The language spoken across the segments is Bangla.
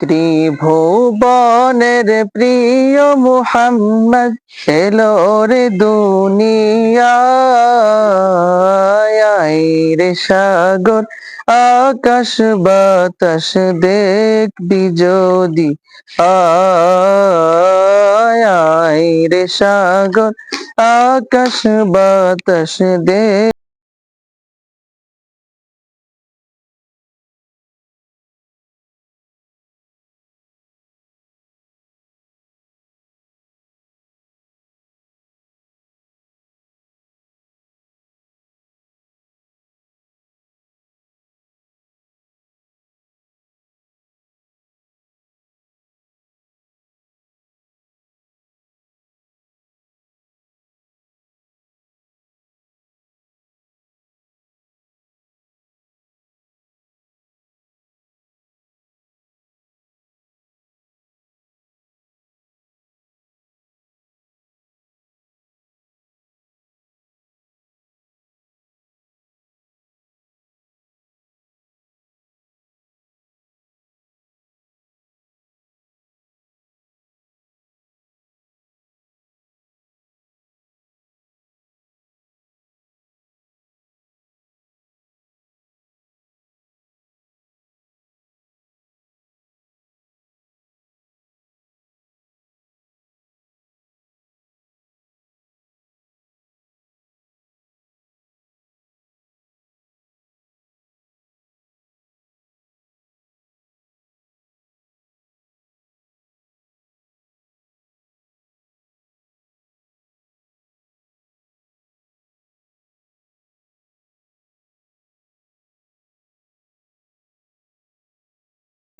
ত্রিভুবনের প্রিয় মুহাম্মদ এলো রে দুনিয়ায় রে সাগর, আকাশ বাতাস দেখবি যদি আয় রে সাগর, আকাশ বাতাস দেখ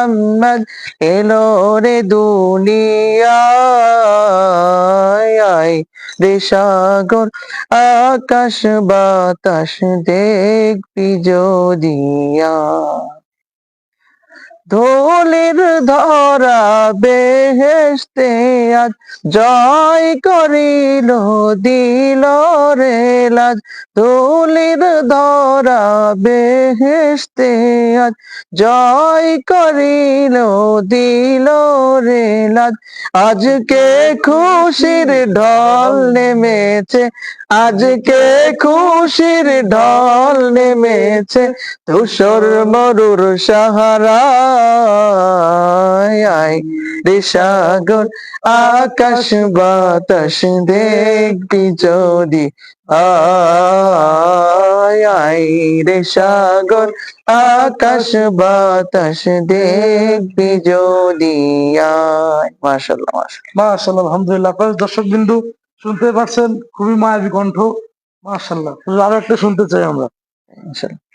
মোহাম্মদ এলো রে দুনিয়ায়। রে সাগর আকাশ বাতাস দেখবি যদিয়া ধুলির ধরা বেহেস্তে আজ জয় করিল, দিল রে লাজ। ধুলির ধরা বেহেস্তে আজ জয় করিল, দিল রে লাজ। আজকে খুশির ঢল নেমেছে, আজকে খুশির ঢল নেমেছে ধূসর মরুর সাহারা সাগর, আকাশ বাতাস দেখবি যদি। আয় রে সাগর আকাশ বাতাস দেখবি যদি মাশাল্লাহ মাশাল্লাহ মাশাল্লাহ আলহামদুলিল্লাহ। দর্শক বিন্দু শুনতে পাচ্ছেন খুবই মায়াবী কণ্ঠ। মাশাল্লাহ আরও একটা শুনতে চাই আমরা। ইনশাল্লাহ